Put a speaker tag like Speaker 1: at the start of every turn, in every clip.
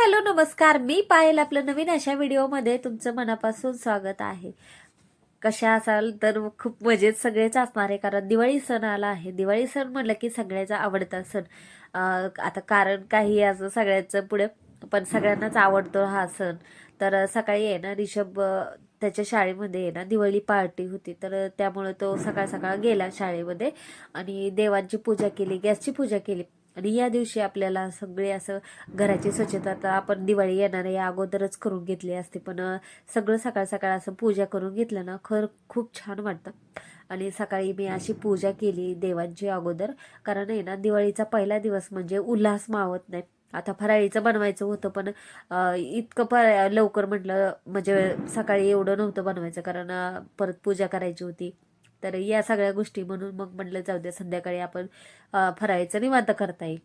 Speaker 1: Hello नमस्कार. मी पायल आपलं नवीन अशा व्हिडिओमध्ये तुमचं मनापासून स्वागत आहे. कशा असाल तर खूप मजेत सगळेच असणार आहे कारण दिवाळी सण आला आहे. दिवाळी सण म्हटलं की सगळ्याचा आवडता सण. आता कारण काही असं सगळ्याचं पुढे पण सगळ्यांनाच आवडतो हा सण. तर सकाळी आहे ना रिषभ त्याच्या शाळेमध्ये आहे ना दिवाळी पार्टी होती. तर त्यामुळे तो सकाळ सकाळ गेला शाळेमध्ये आणि देवांची पूजा केली गॅसची पूजा केली. आणि या दिवशी आपल्याला सगळे असं घराची स्वच्छता तर आपण दिवाळी येणार या अगोदरच करून घेतली असते. पण सगळं सकाळ सकाळ असं पूजा करून घेतलं ना खर खूप छान वाटतं. आणि सकाळी मी अशी पूजा केली देवांची अगोदर. कारण आहे ना दिवाळीचा पहिला दिवस म्हणजे उल्हास मावत नाही. आता फराळीचं बनवायचं होतं पण इतकं प लवकर म्हटलं म्हणजे सकाळी एवढं नव्हतं बनवायचं. कारण परत पूजा करायची होती. तर या सगळ्या गोष्टी म्हणून मग म्हटलं जाऊ द्या संध्याकाळी आपण फरायचं फराळीचं निवांत करता येईल.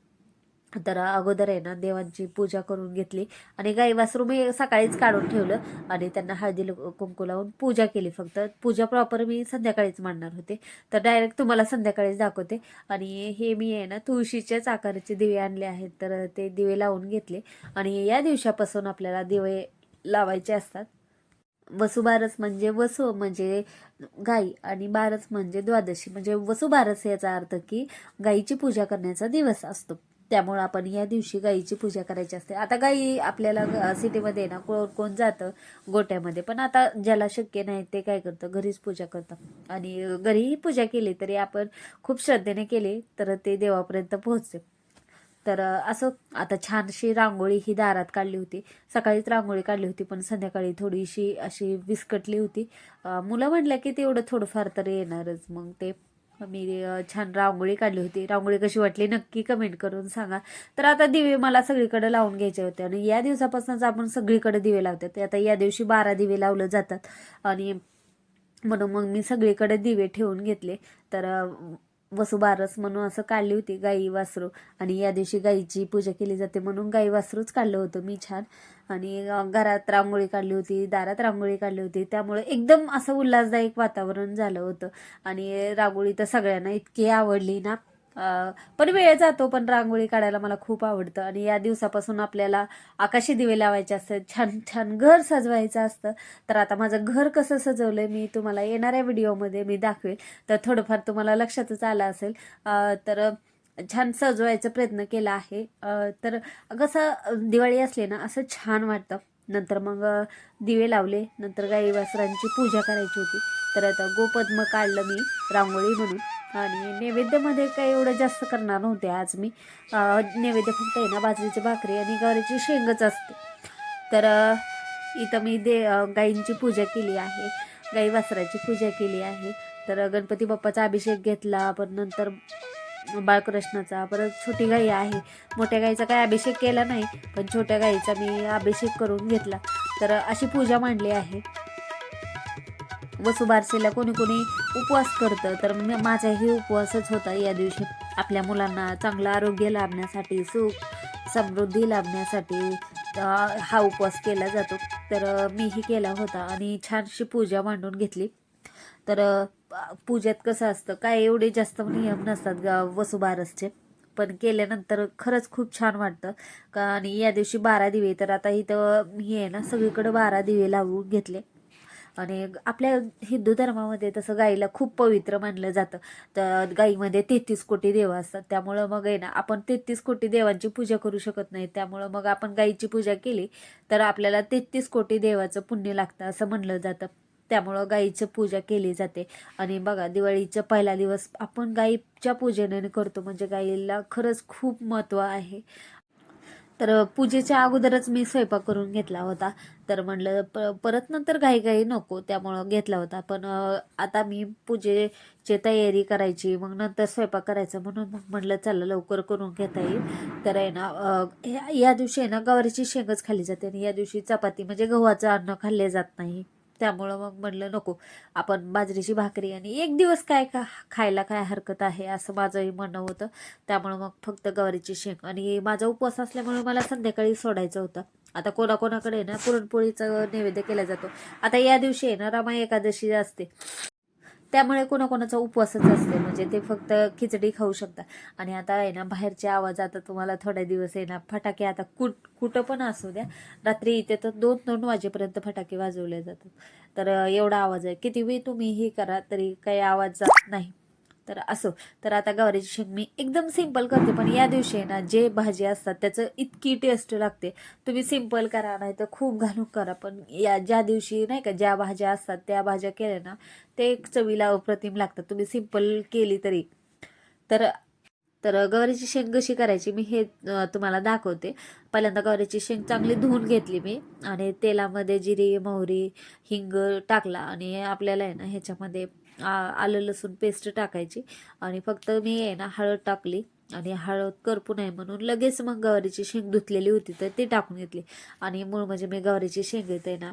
Speaker 1: तर अगोदर आहे ना देवांची पूजा करून घेतली आणि गाई वासरू मी सकाळीच काढून ठेवलं आणि त्यांना हळदी लु- कुंकू लावून पूजा केली फक्त. पूजा प्रॉपर मी संध्याकाळीच मांडणार होते. तर डायरेक्ट तुम्हाला संध्याकाळीच दाखवते. आणि हे मी आहे ना तुळशीच्याच आकाराचे दिवे आणले आहेत. तर ते दिवे लावून घेतले. आणि या दिवसापासून आपल्याला दिवे लावायचे असतात. वसुबारस म्हणजे वसु म्हणजे गाई आणि बारस म्हणजे द्वादशी. म्हणजे वसुबारस याचा अर्थ की गाईची पूजा करण्याचा दिवस असतो. त्यामुळं आपण या दिवशी गाईची पूजा करायची असते. आता गाई आपल्याला सिटीमध्ये ना कोण कोण जातं? गोट्यामध्ये. पण आता ज्याला शक्य नाही ते काय करतं? घरीच पूजा करतं आणि घरीही पूजा केली तरी आपण खूप श्रद्धेने केली तर ते देवापर्यंत पोहोचते. तर असं आता छानशी रांगोळी ही दारात काढली होती. सकाळीच रांगोळी काढली होती पण संध्याकाळी थोडीशी अशी विस्कटली होती. मुलं म्हटलं की तेवढं थोडंफार तर येणारच. मग ते मी छान रांगोळी काढली होती. रांगोळी कशी वाटली नक्की कमेंट करून सांगा. तर आता दिवे मला सगळीकडे लावून घ्यायचे होते आणि या दिवसापासूनच आपण सगळीकडे दिवे लावतात. ते आता या दिवशी बारा दिवे लावलं जातात आणि म्हणून मग मी सगळीकडे दिवे ठेवून घेतले. तर वसुबारस म्हणून असं काढली होती गाई वासरू. आणि या दिवशी गाईची पूजा केली जाते म्हणून गाई वासरूच काढलं होतं मी छान. आणि घरात रांगोळी काढली होती दारात रांगोळी काढली होती. त्यामुळे एकदम असं उल्हासदायक वातावरण झालं होतं. आणि रांगोळी तर सगळ्यांना इतकी आवडली ना. पण वेळ जातो पण रांगोळी काढायला मला खूप आवडतं. आणि या दिवसापासून आपल्याला आकाशी दिवे लावायचे असतात छान छान घर सजवायचं असतं. तर आता माझं घर कसं सजवलंय मी तुम्हाला येणाऱ्या व्हिडिओमध्ये मी दाखवेल. तर थोडंफार तुम्हाला लक्षातच आलं असेल. तर छान सजवायचा प्रयत्न केला आहे. तर कसं दिवाळी असली ना असं छान वाटतं. नंतर मग दिवे लावले. नंतर गाई वासरांची पूजा करायची होती. तर आता गोपद्म काढलं मी रांगोळी म्हणून. आणि नैवेद्यामध्ये काही एवढं जास्त करणार नव्हते आज मी. नैवेद्य फक्त आहे ना बाजरीची भाकरी आणि गवारीची शेंगच असते. तर इथं मी दे गाईंची पूजा केली आहे. गाई वासराची पूजा केली आहे. तर गणपती बाप्पाचा अभिषेक घेतला. पण नंतर बाळकृष्णाचा. परत छोटी गाई आहे. मोठ्या गाईचा काही अभिषेक केला नाही पण छोट्या गाईचा मी अभिषेक करून घेतला. तर अशी पूजा मांडली आहे. वसुबारसेला कोणी कोणी उपवास करतं. तर माझाही उपवासच होता या दिवशी. आपल्या मुलांना चांगलं आरोग्य लाभण्यासाठी सुख समृद्धी लाभण्यासाठी हा उपवास केला जातो. तर मीही केला होता आणि छानशी पूजा मांडून घेतली. तर पूजेत कसं असतं काय एवढे जास्त नियम नसतात ग वसुबारसचे. पण केल्यानंतर खरंच खूप छान वाटतं. का आणि या दिवशी बारा दिवे तर आता इथं हे आहे ना सगळीकडे बारा दिवे लावून घेतले. आणि आपल्या हिंदू धर्मामध्ये तसं गाईला खूप पवित्र मानलं जातं. तर गाईमध्ये तेहतीस कोटी देव असतात. त्यामुळं मग आहे ना आपण तेहतीस कोटी देवांची पूजा करू शकत नाही. त्यामुळं मग आपण गाईची पूजा केली तर आपल्याला तेहतीस कोटी देवाचं पुण्य लागतं असं म्हणलं जातं. त्यामुळं गाईचं पूजा केली जाते. आणि बघा दिवाळीचा पहिला दिवस आपण गाईच्या पूजेने करतो. म्हणजे गाईला खरंच खूप महत्त्व आहे. तर पूजेच्या अगोदरच मी स्वयंपाक करून घेतला होता. तर म्हणलं प परत नंतर घाई घाई नको त्यामुळं घेतला होता. पण आता मी पूजेची तयारी करायची मग नंतर स्वयंपाक करायचा म्हणून मग म्हटलं चला लवकर करून घेता येईल. तर आहे ना या दिवशी आहे ना गवारीची शेंगच खाल्ली जाते. आणि या दिवशी चपाती म्हणजे गव्हाचं अन्न खाल्ले जात नाही. त्यामुळं मग म्हणलं नको आपण बाजरीची भाकरी आणि एक दिवस काय का खायला काय हरकत आहे असं माझंही म्हणणं होतं. त्यामुळं मग फक्त गवारीची शेंग आणि माझा उपवास असल्यामुळे मला संध्याकाळी सोडायचं होतं. आता कोणाकोणाकडे ना पुरणपोळीचा नैवेद्य केला जातो. आता या दिवशी आहे ना रामा एकादशी असते. त्यामुळे कोणाकोणाचा उपवासच असते म्हणजे ते फक्त खिचडी खाऊ शकतात. आणि आता आहे ना बाहेरचे आवाज आता तुम्हाला थोड्या दिवस आहे ना फटाके आता कुठ कुठं पण असू द्या रात्री इथे तर दोन दोन वाजेपर्यंत फटाके वाजवले जातात. तर एवढा आवाज आहे. किती वेळ तुम्ही हे करा तरी काही आवाज जात नाही. तर असो. तर आता गवारीची शेंग मी एकदम सिंपल करते पण या दिवशी आहे ना जे भाजी असतात त्याचं इतकी टेस्ट लागते. तुम्ही सिंपल करा नाही तर खूप घालून करा. पण या ज्या दिवशी नाही का ज्या भाज्या असतात त्या भाज्या केल्या ना ते एक चवीला अप्रतिम लागतात. तुम्ही सिंपल केली तरी. तर तर गवारीची शेंग कशी करायची मी हे तुम्हाला दाखवते. पहिल्यांदा गवारीची शेंग चांगली धुवून घेतली मी आणि तेलामध्ये जिरी मोहरी हिंग टाकला आणि आपल्याला आहे ना ह्याच्यामध्ये आलं लसूण पेस्ट टाकायची. आणि फक्त मी आहे ना हळद टाकली. आणि हळद करपू नये म्हणून लगेच मग गवारीची शेंग धुतलेली होती तर ती टाकून घेतली. आणि मूळ म्हणजे मी गवारीची शेंग येते ना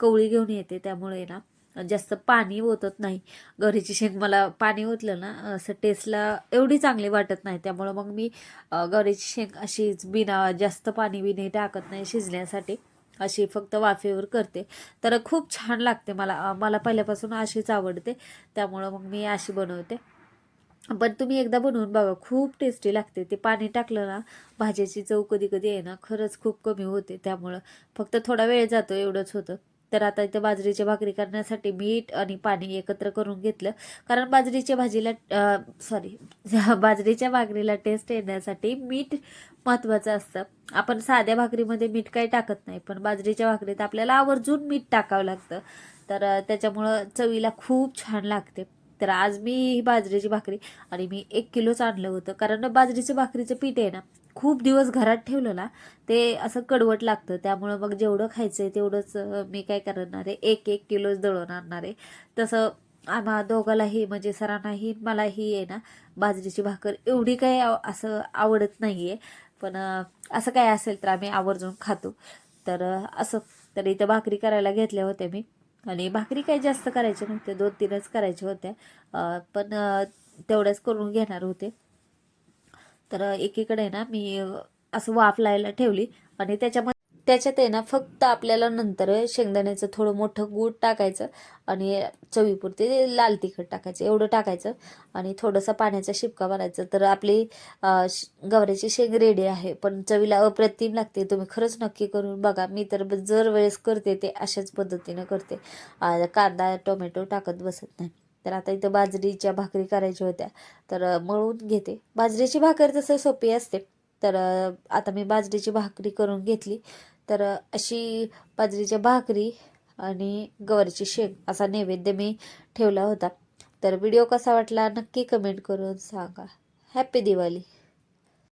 Speaker 1: कवळी घेऊन येते. त्यामुळे ना जास्त पाणी ओतत नाही. गवारीची शेंग मला पाणी ओतलं ना असं टेस्टला एवढी चांगली वाटत नाही. त्यामुळं मग मी गवारीची शेंग अशीच बिना जास्त पाणी बिने टाकत नाही शिजण्यासाठी. अशी फक्त वाफेवर करते. तर खूप छान लागते मला. मला पहिल्यापासून अशीच आवडते. त्यामुळं मग मी अशी बनवते. पण तुम्ही एकदा बनवून बघा. खूप टेस्टी लागते. ते पाणी टाकलं ना भाज्याची चव कधी कधी आहे ना खरंच खूप कमी होते. त्यामुळं फक्त थोडा वेळ जातो एवढंच होतं. तर आता इथं बाजरीची भाकरी करण्यासाठी मीठ आणि पाणी एकत्र करून घेतलं. कारण बाजरीच्या भाजीला सॉरी बाजरीच्या भाकरीला टेस्ट येण्यासाठी मीठ महत्त्वाचं असतं. आपण साध्या भाकरीमध्ये मीठ काही टाकत नाही पण बाजरीच्या भाकरीत आपल्याला आवर्जून मीठ टाकावं लागतं. तर त्याच्यामुळं चवीला खूप छान लागते. तर आज मी ही बाजरीची भाकरी आणि मी एक किलोच आणलं होतं. कारण बाजरीचं भाकरीचं पीठ आहे ना खूप दिवस घरात ठेवलं ना ते असं कडवट लागतं. त्यामुळं मग जेवढं खायचं आहे तेवढंच मी काय करणार आहे एक एक किलोच दळून आणणार. आहे तसं आम्हा दोघालाही म्हणजे सरांनाही मलाही आहे ना बाजरीची भाकर एवढी काही असं आवडत नाही आहे पण असं काय असेल तर आम्ही आवर्जून खातो. तर असं. तर इथं भाकरी करायला घेतल्या होत्या मी. आणि भाकरी काही जास्त करायच्या नव्हत्या दोन तीनच करायच्या होत्या. पण तेवढ्याच करून घेणार होते. तर एकीकडे ना मी असं वाफ लायला ठेवली आणि त्याच्यामध्ये त्याच्यात आहे ना फक्त आपल्याला नंतर शेंगदाण्याचं थोडं मोठं गूळ टाकायचं आणि चवीपुरते लाल तिखट टाकायचं एवढं टाकायचं आणि थोडंसं पाण्याचा शिपका भरायचं तर आपली गवऱ्याची श- शेंग रेडी आहे पण चवीला अप्रतिम लागते. तुम्ही खरंच नक्की करून बघा. मी तर जर वेळेस करते ते अशाच पद्धतीनं करते. कांदा टोमॅटो टाकत बसत नाही. तर आता इथं बाजरीच्या भाकरी करायच्या होत्या. तर मळून घेते. बाजरीची भाकर तसं सोपी असते. तर आता मी बाजरीची भाकरी करून घेतली. तर अशी बाजरीच्या भाकरी आणि गवारीची शेंग असा नैवेद्य मी ठेवला होता. तर व्हिडिओ कसा वाटला नक्की कमेंट करून सांगा. हॅपी दिवाळी